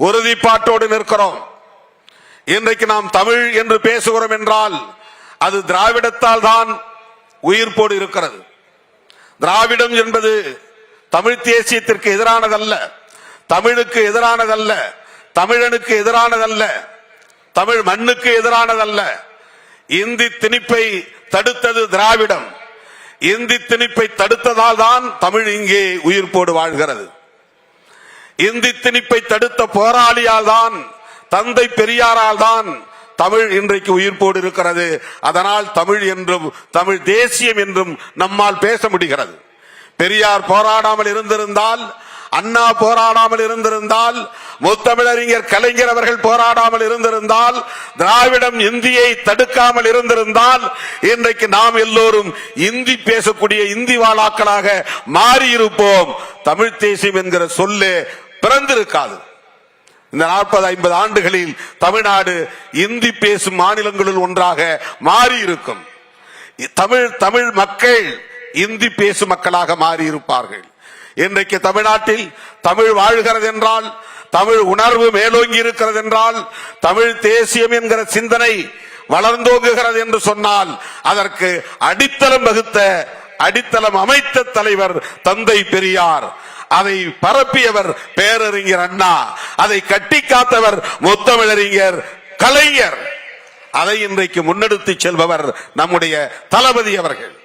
உறுதிப்பாட்டோடு நிற்கிறோம். இன்றைக்கு நாம் தமிழ் என்று பேசுகிறோம் என்றால் அது திராவிடத்தால் தான் உயிர்ப்போடு இருக்கிறது. திராவிடம் என்பது தமிழ் தேசியத்திற்கு எதிரானதல்ல. தமிழுக்கு எதிரானதல்ல. தமிழனுக்கு எதிரானதல்ல. தமிழ் மண்ணுக்கு எதிரானதல்ல. இந்தி திணிப்பை தடுத்தது திராவிடம். இந்தி திணிப்பை தடுத்ததால் தான் தமிழ் இங்கே உயிர்ப்போடு வாழ்கிறது. இந்தி திணிப்பை தடுத்த போராளியால் தான் தந்தை பெரியாரால் தான் தமிழ் இன்றைக்கு உயிர்ப்போடு இருக்கிறது. அதனால் தமிழ் என்றும் தமிழ் தேசியம் என்றும் நம்மால் பேச முடிகிறது. பெரியார் போராடாமல் இருந்திருந்தால் அண்ணா போராடாமல் இருந்திருந்தால் முத்தமிழறிஞர் கலைஞர் அவர்கள் போராடாமல் இருந்திருந்தால் திராவிடம் இந்தியை தடுக்காமல் இருந்திருந்தால் இன்றைக்கு நாம் எல்லோரும் இந்தி பேசக்கூடிய இந்தி வாழாக்களாக மாறியிருப்போம். தமிழ் தேசியம் என்கிற சொல்லே பிறந்திருக்காது. இந்த நாற்பது ஐம்பது ஆண்டுகளில் தமிழ்நாடு இந்தி பேசும் மாநிலங்களில் ஒன்றாக மாறி இருக்கும் தமிழ் தமிழ் மக்கள் இந்தி பேசும் மக்களாக மாறி இருப்பார்கள் இன்றைக்கு தமிழ்நாட்டில் தமிழ் வாழ்கிறது என்றால் தமிழ் உணர்வு மேலோங்கி இருக்கிறது என்றால் தமிழ் தேசியம் என்கிற சிந்தனை வளர்ந்தோங்குகிறது என்று சொன்னால் அதற்கு அடித்தளம் வகுத்த அடித்தளம் அமைத்த தலைவர் தந்தை பெரியார். அதை பரப்பியவர் பேரறிஞர் அண்ணா. அதை கட்டி காத்தவர் முத்தமிழறிஞர் கலைஞர். அதை இன்றைக்கு முன்னெடுத்து செல்பவர் நம்முடைய தளபதி அவர்கள்.